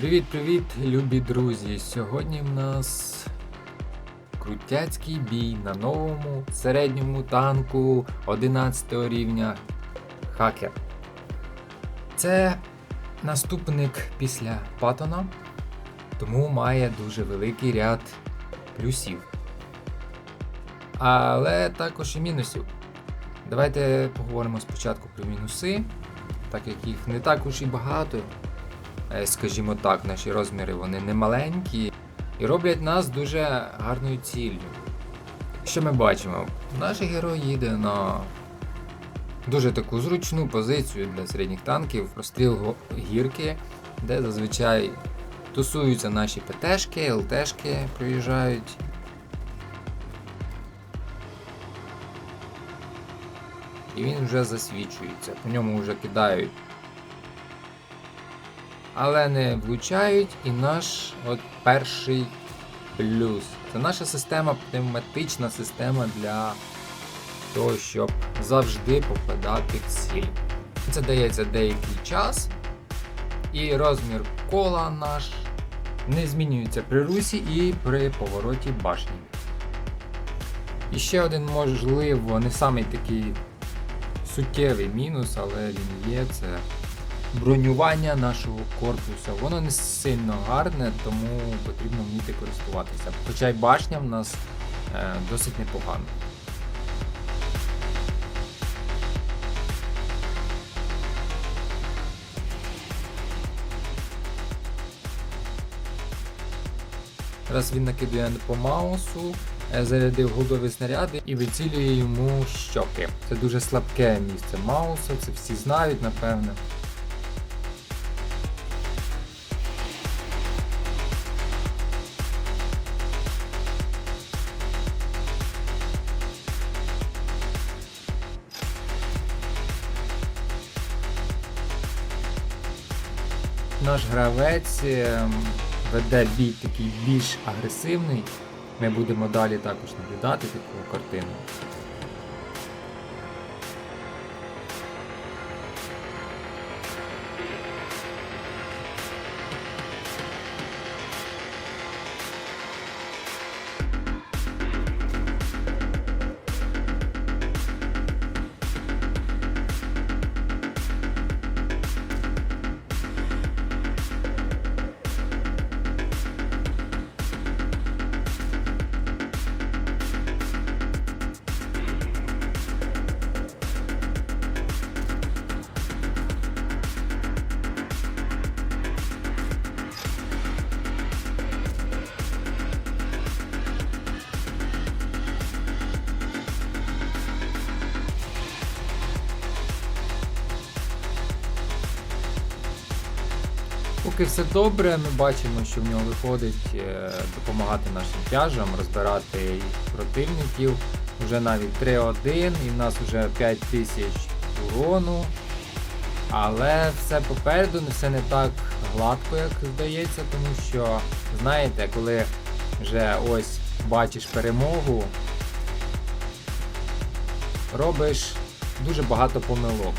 Привіт-привіт, любі друзі! Сьогодні в нас крутяцький бій на новому середньому танку 11 рівня Хакер. Це наступник після Паттона, тому має дуже великий ряд плюсів. Але також і мінусів. Давайте поговоримо спочатку про мінуси, так як їх не так уж і багато. Е, скажімо так, наші розміри вони не маленькі і роблять нас дуже гарною ціллю. Що ми бачимо? Наш герой їде на дуже таку зручну позицію для середніх танків, простріл гірки, де зазвичай тусуються наші ПТшки, ЛТшки проїжджають. І він вже засвічується, по ньому вже кидають але не влучають. І наш от перший плюс. Це наша система, пневматична система для того, щоб завжди попадати в ціль. Це дається деякий час, і розмір кола наш не змінюється при русі і при повороті башні. І ще один, можливо, не самий такий суттєвий мінус, але він є, це бронювання нашого корпуса. Воно не сильно гарне, тому потрібно вміти користуватися. Хоча й башня в нас е, досить непогана. Раз він накидує по маусу, е, зарядив голдові снаряди і вицілює йому щоки. Це дуже слабке місце мауса, це всі знають, напевне. Наш гравець ем, веде бій такий більш агресивний. Ми будемо далі також наблюдати таку картину. Поки все добре, ми бачимо, що в нього виходить е, допомагати нашим тяжам, розбирати противників. Вже навіть 3-1 і в нас вже 5000 урону. Але все попереду, все не так гладко, як здається, тому що, знаєте, коли вже ось бачиш перемогу, робиш дуже багато помилок.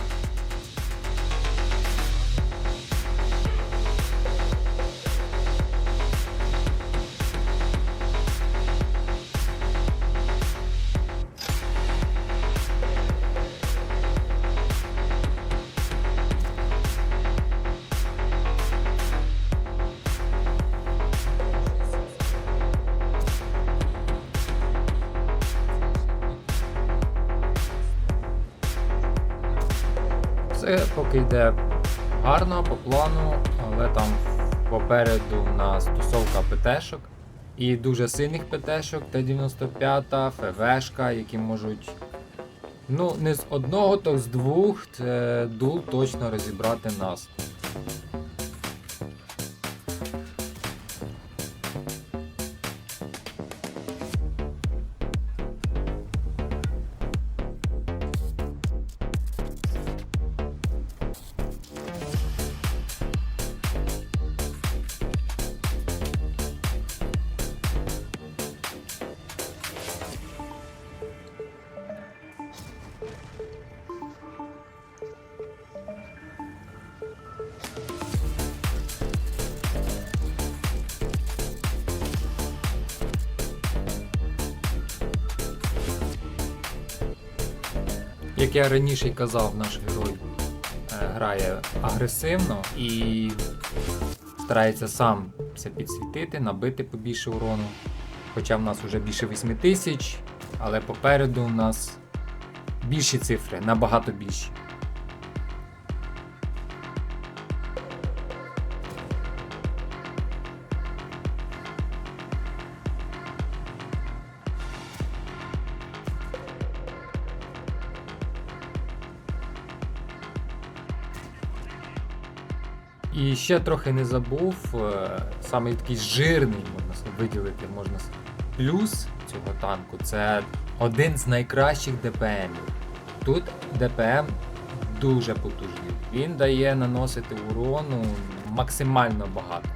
Все поки йде гарно по плану, але там попереду у нас тусовка ПТшок і дуже сильних ПТшок, Т-95, ФВшка, які можуть. Ну, не з одного, то з двох це дул точно розібрати нас. Як я раніше казав, наш герой е, грає агресивно і старається сам все підсвітити, набити побільше урону. Хоча в нас вже більше 8 тисяч, але попереду у нас більші цифри, набагато більші. І ще трохи не забув, е, саме такий жирний, можна виділити, можна плюс цього танку це один з найкращих ДПМів. Тут ДПМ дуже потужний. Він дає наносити урону максимально багато.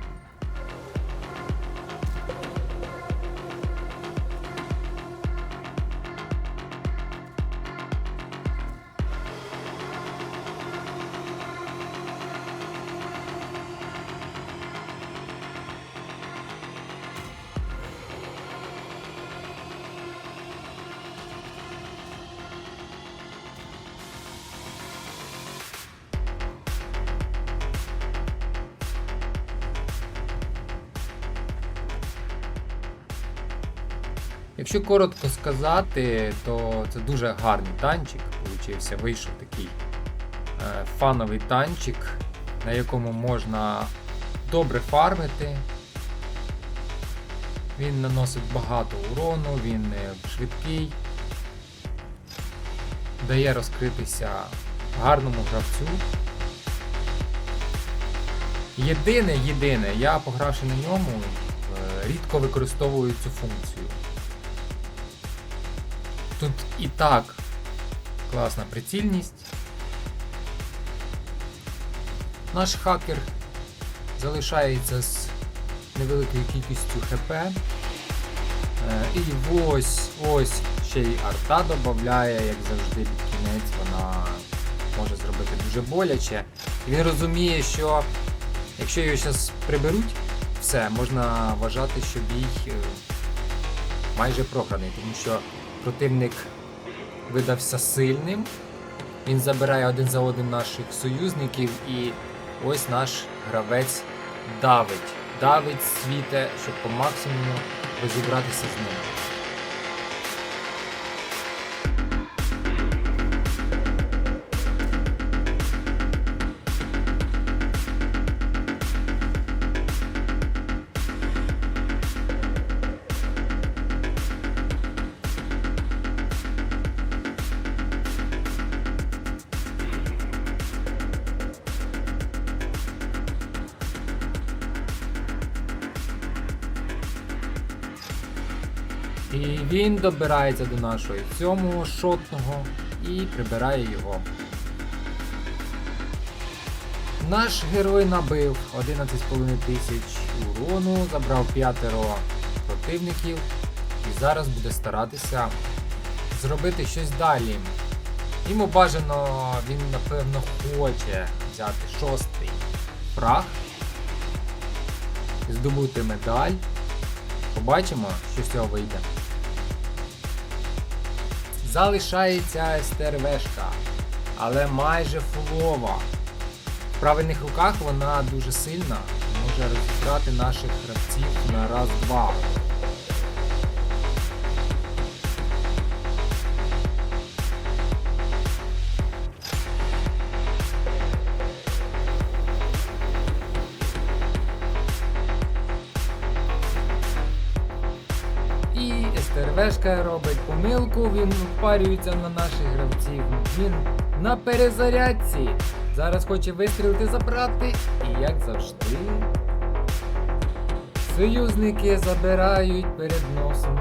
Якщо коротко сказати, то це дуже гарний танчик. Получився, вийшов такий е, фановий танчик, на якому можна добре фармити. Він наносить багато урону, він е, швидкий, дає розкритися гарному гравцю. Єдине, єдине, я погравши на ньому, е, рідко використовую цю функцію. Тут і так класна прицільність. Наш хакер залишається з невеликою кількістю ХП. Е, І ось ось ще й арта додає, як завжди, під кінець вона може зробити дуже боляче. І він розуміє, що якщо його зараз приберуть, все, можна вважати, що бій е, майже програний, тому що противник видався сильним. Він забирає один за одним наших союзників, і ось наш гравець давить. Давить світе, щоб по максимуму розібратися з ним. І він добирається до нашого сьомого шотного і прибирає його. Наш герой набив 11,5 тисяч урону, забрав п'ятеро противників і зараз буде старатися зробити щось далі. Йому бажано, він напевно хоче взяти шостий прах, здобути медаль. Побачимо, що з цього вийде. Залишається СТРВшка, але майже фулова. В правильних руках вона дуже сильна, може розіграти наших гравців на раз-два. СТРВшка робить помилку, він впарюється на наших гравців. Він на перезарядці. Зараз хоче вистрілити забрати. І як завжди. Союзники забирають перед носом